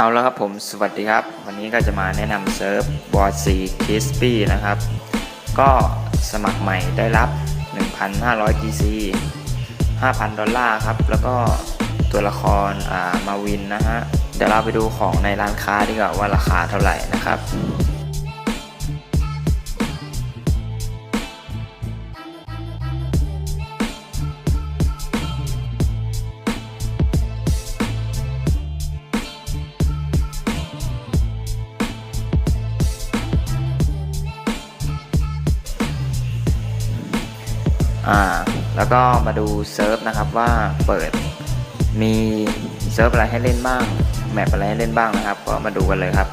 เอาแล้วครับผมสวัสดีครับ วันนี้ก็จะมาแนะนำเซิร์ฟบอร์ดสีคิสปี้นะครับ ก็สมัครใหม่ได้รับ 1,500 GC 5,000 ดอลลาร์ครับ แล้วก็ตัวละครอ่ามาวินนะฮะ เดี๋ยวเราไปดูของในร้านค้าดีกว่าว่าราคาเท่าไหร่นะครับ อ่าแล้วก็มาดูเซิร์ฟนะครับว่าเปิดมีเซิร์ฟอะไรให้เล่นบ้างแมปอะไรให้เล่นบ้างนะครับ ก็มาดูกันเลยครับ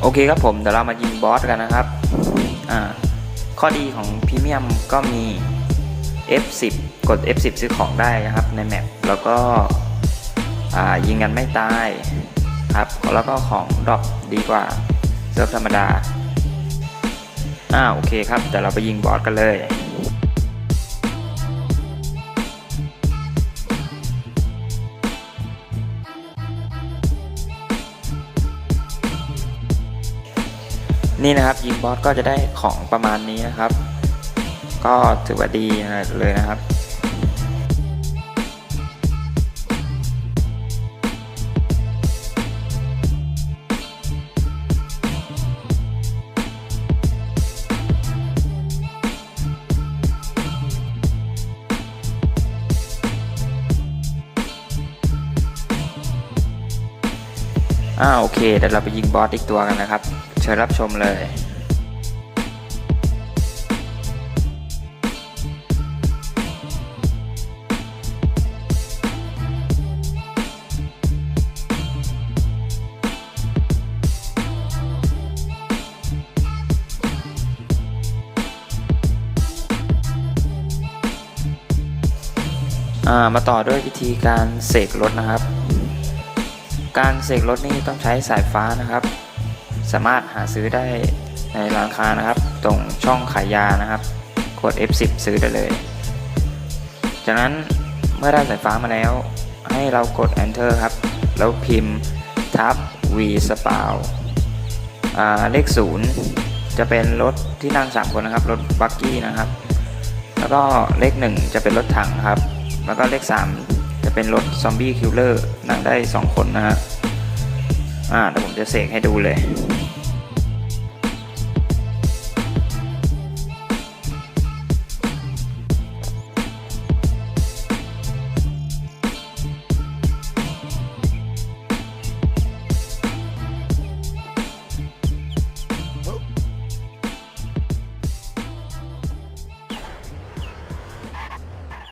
โอเคครับผมเดี๋ยวเรามายิงบอสกันนะครับ อ่า ข้อดีของพรีเมียมก็มี F10 กด F10 ซื้อของได้นะครับในแมปแล้วก็ยิงกันไม่ตายครับแล้วก็ของดรอปดีกว่าเซิร์ฟธรรมดาอ่าโอเคครับเดี๋ยวเราไปยิงบอสกันเลยนี่นะครับยิงบอสก็จะได้ของประมาณนี้นะครับ ก็ถือว่าดีเลยนะครับอ่าโอเคเดี๋ยวเราไปยิงบอสอีกตัวกันนะครับ เชิญรับชมเลย มาต่อด้วยวิธีการเสกรถนะครับ การเสกรถนี่ต้องใช้สายฟ้านะครับ สามารถหาซื้อได้ในร้านค้านะครับ ตรงช่องขายยานะครับกด F10 ซื้อได้เลย จากนั้นเมื่อได้สายฟ้ามาแล้ว ให้เรากด Enter ครับ แล้วพิมพ์ทับ V s p a w อ่าเลข 0 จะเป็นรถที่นั่ง 3 คนนะครับ รถบักกี้นะครับ แล้วก็เลข 1 จะเป็นรถถังครับ แล้วก็เลข 3 จะเป็นรถซอมบี้คิลเลอร์นั่งได้ 2 คนนะฮะอ่าเดี๋ยวผมจะเสกให้ดูเลย